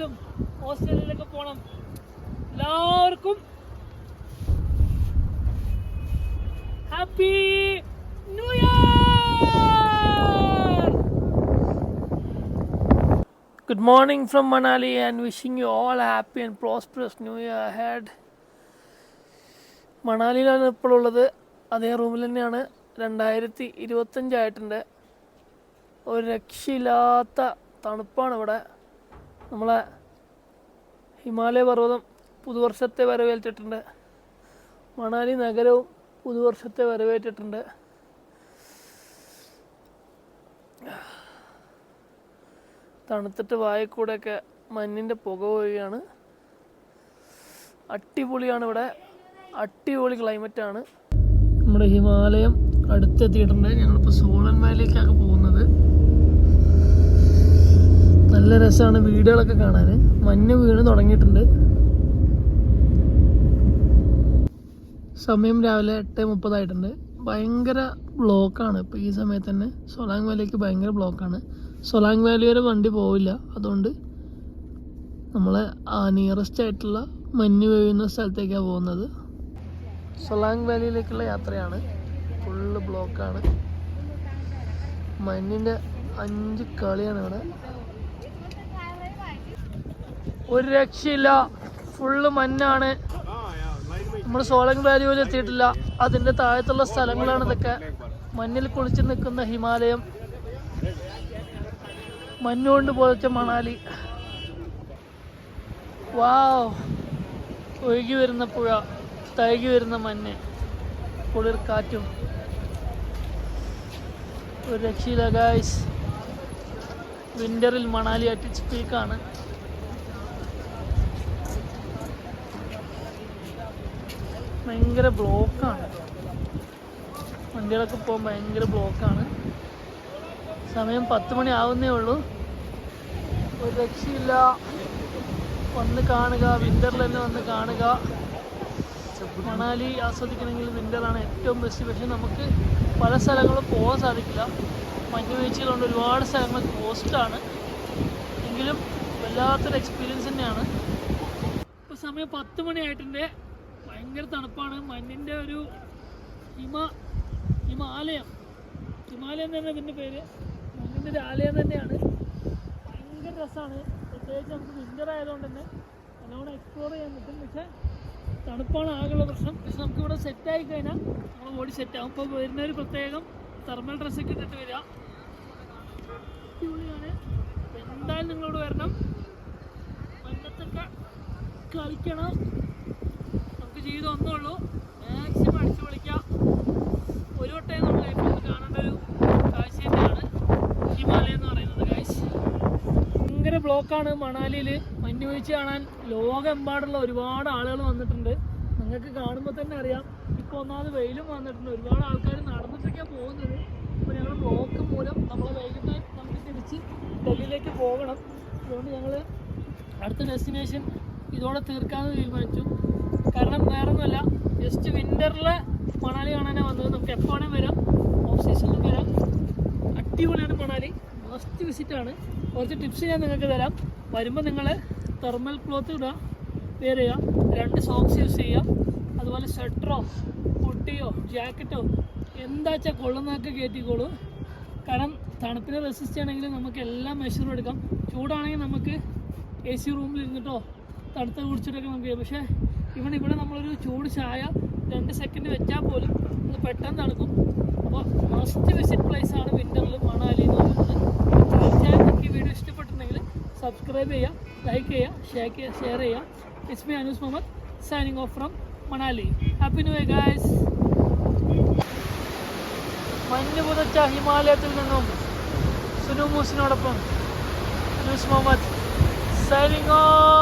ന്യൂസിലൻഡിലും ഓസ്ട്രേലിയയിലൊക്കെ പോകണം എല്ലാവർക്കും happy new year! Good morning from Manali and you all a happy and prosperous new year ahead. മണാലിയിലാണ് ഇപ്പോഴുള്ളത് അതേ റൂമിൽ തന്നെയാണ്. രണ്ടായിരത്തി ഇരുപത്തഞ്ചായിട്ടുണ്ട് ഒരു രക്ഷയില്ലാത്ത തണുപ്പാണ് ഇവിടെ. നമ്മളെ ഹിമാലയ പർവതം പുതുവർഷത്തെ വരവേറ്റിട്ടുണ്ട് മണാലി നഗരവും പുതുവർഷത്തെ വരവേറ്റിട്ടുണ്ട്. തണുത്തിട്ട് വായക്കൂടെയൊക്കെ മഞ്ഞിന്റെ പുക പോവുകയാണ്. അടിപൊളിയാണ് ഇവിടെ. അടിപൊളി ക്ലൈമറ്റാണ് നമ്മുടെ ഹിമാലയം അടുത്തെത്തിയിട്ടുണ്ട്. ഞങ്ങളിപ്പോൾ സോളൻ വാലിയിലേക്കാണ് പോകുന്നത്. നല്ല രസമാണ് വീടുകളൊക്കെ കാണാൻ മഞ്ഞ് വീണ് തുടങ്ങിയിട്ടുണ്ട്. സമയം രാവിലെ എട്ട് മുപ്പതായിട്ടുണ്ട്. ഭയങ്കര ബ്ലോക്കാണ് ഇപ്പോൾ ഈ സമയത്ത് തന്നെ. സൊലാങ് വാലിക്ക് ഭയങ്കര ബ്ലോക്കാണ്. സൊലാങ് വാലി വരെ വണ്ടി പോവില്ല. അതുകൊണ്ട് നമ്മളെ നിയറസ്റ്റ് ആയിട്ടുള്ള മഞ്ഞ് വീഴുന്ന സ്ഥലത്തേക്കാണ് പോകുന്നത്. സൊലാങ് വാലിയിലേക്കുള്ള യാത്രയാണ്. ഫുള്ള് ബ്ലോക്കാണ്. മഞ്ഞിന്റെ അഞ്ച് കളിയാണ് ഇവിടെ. ഒരു രക്ഷയില്ല. ഫുള്ള് മഞ്ഞാണ്. നമ്മൾ സോളങ് വാലി പോലും എത്തിയിട്ടില്ല. അതിന്റെ താഴത്തുള്ള സ്ഥലങ്ങളാണ് ഇതൊക്കെ. മഞ്ഞിൽ കുളിച്ച് നിൽക്കുന്ന ഹിമാലയം. മഞ്ഞുകൊണ്ട് പോലത്തെ മണാലി. വാവ്. ഒഴുകി വരുന്ന പുഴ. തഴുകി വരുന്ന മഞ്ഞ്. കുളിർ കാറ്റും ഒരു രക്ഷയില്ല ഗായ്സ് വിന്ററിൽ മണാലി അറ്റ് പീക്കാണ് ഭയങ്കര ബ്ലോക്കാണ്. വണ്ടികളൊക്കെ പോകാൻ ഭയങ്കര ബ്ലോക്കാണ്. സമയം പത്ത് മണി ആവുന്നേ ഉള്ളൂ. ഒരു രക്ഷയില്ല. വന്ന് കാണുക വിന്ററിൽ തന്നെ വന്ന് കാണുക. മണാലി ആസ്വദിക്കണമെങ്കിൽ വിന്ററാണ് ഏറ്റവും ബെസ്റ്റ് പക്ഷെ നമുക്ക് പല സ്ഥലങ്ങളും പോകാൻ സാധിക്കില്ല. മഞ്ഞ് വീഴ്ചകളുണ്ട്. ഒരുപാട് സ്ഥലങ്ങൾ കോസ്റ്റാണ് എങ്കിലും വല്ലാത്തൊരു എക്സ്പീരിയൻസ് തന്നെയാണ്. ഇപ്പോൾ സമയം പത്ത് മണിയായിട്ടുണ്ട് ഭയങ്കര തണുപ്പാണ്. മഞ്ഞിന്റെ ഒരു ഹിമ ഹിമാലയം. ഹിമാലയം തന്നെ ഇതിന്റെ പേര്. മഞ്ഞിന്റെ ഒരു ആലയം തന്നെയാണ്. ഭയങ്കര രസമാണ് പ്രത്യേകിച്ച് നമുക്ക് വിന്റർ ആയതുകൊണ്ട് തന്നെ നല്ലോണം എക്സ്പ്ലോർ ചെയ്യാൻ പറ്റും. പക്ഷേ തണുപ്പാണ് ആകെയുള്ള പ്രശ്നം. പക്ഷെ നമുക്ക് ഇവിടെ സെറ്റായി കഴിഞ്ഞാൽ നമ്മുടെ ബോഡി സെറ്റാകും ഇപ്പോൾ വരുന്നൊരു പ്രത്യേകം തെർമൽ ഡ്രസ്സൊക്കെ ഇട്ടിട്ട് വരിക. അടിപൊളിയാണ്. എന്തായാലും നിങ്ങളോട് വരണം. കളിക്കണം. നമുക്ക് ജീവിതം ഒന്നേ ഉള്ളൂ. മാക്സിമം അടിച്ചു പൊളിക്കാം. ഒരു വട്ടേ നമ്മൾ ലൈഫിൽ കാണേണ്ട ഒരു കാഴ്ച തന്നെയാണ് ഹിമാലയം എന്ന് പറയുന്നത് കാഴ്ച ഭയങ്കര ബ്ലോക്കാണ് മണാലിയിൽ മഞ്ഞു വീഴ്ച കാണാൻ ലോകമെമ്പാടുള്ള ഒരുപാട് ആളുകൾ വന്നിട്ടുണ്ട്. നിങ്ങൾക്ക് കാണുമ്പോൾ തന്നെ അറിയാം. ഇപ്പോൾ ഒന്നാമത് വെയിലും വന്നിട്ടുണ്ട്. ഒരുപാട് ആൾക്കാർ നടന്നിട്ടൊക്കെയാണ് പോകുന്നത്. അപ്പോൾ ഞങ്ങൾ ബ്ലോക്ക് മൂലം നമ്മൾ വൈകിട്ട് നമുക്ക് തിരിച്ച് ഡൽഹിയിലേക്ക് പോകണം. അതുകൊണ്ട് ഞങ്ങൾ അടുത്ത ഡെസ്റ്റിനേഷൻ ഇതോടെ തീർക്കാമെന്ന് തീരുമാനിച്ചു. കാരണം വേറൊന്നുമല്ല ജസ്റ്റ് വിന്ററിൽ മണാലി കാണാനാണ് വന്നത്. നമുക്ക് എപ്പോഴും വരാം. ഓഫ് സീസണിലും വരാം. അടിപൊളിയാണ് മണാലി. മസ്റ്റ് വിസിറ്റാണ് കുറച്ച് ടിപ്സ് ഞാൻ നിങ്ങൾക്ക് തരാം. വരുമ്പോൾ നിങ്ങൾ തെർമൽ ക്ലോത്ത് ഇടുക ചെയ്യുക രണ്ട് സോക്സ് യൂസ് ചെയ്യുക അതുപോലെ സ്വെറ്ററോ കുട്ടിയോ ജാക്കറ്റോ എന്താ വെച്ചാൽ കൊള്ളുന്നതൊക്കെ കയറ്റിക്കോളൂ കാരണം തണുപ്പിനെ റെസിസ്റ്റ് ചെയ്യണമെങ്കിൽ നമുക്ക് എല്ലാം മെഷറും എടുക്കാം. ചൂടാണെങ്കിൽ നമുക്ക് എ സി റൂമിൽ ഇരുന്നിട്ടോ തണുത്ത കുടിച്ചിട്ടൊക്കെ നമുക്ക് പക്ഷേ ഇവിടെ ഇവിടെ നമ്മളൊരു ചൂട് ചായ രണ്ട് സെക്കൻഡ് വെച്ചാൽ പോലും അത് പെട്ടെന്ന് തണുക്കും. അപ്പോൾ മസ്റ്റ് വിസിറ്റ് പ്ലേസ് ആണ് വിന്ററിൽ മണാലി എന്ന് പറയുന്നത്. തീർച്ചയായും നിങ്ങൾക്ക് ഈ വീഡിയോ ഇഷ്ടപ്പെട്ടിട്ടുണ്ടെങ്കിൽ സബ്സ്ക്രൈബ് ചെയ്യുക ലൈക്ക് ചെയ്യുക ഷെയർ ചെയ്യുക ഷെയർ ചെയ്യുക it's me Anoos Muhammad signing off from Manali. Happy new year guys മഞ്ഞ് പുതച്ച ഹിമാലയത്തിൽ നിന്നും സുനു മൂസിനോടൊപ്പം അനൂസ് മുഹമ്മദ് സൈനിങ് ഓഫ്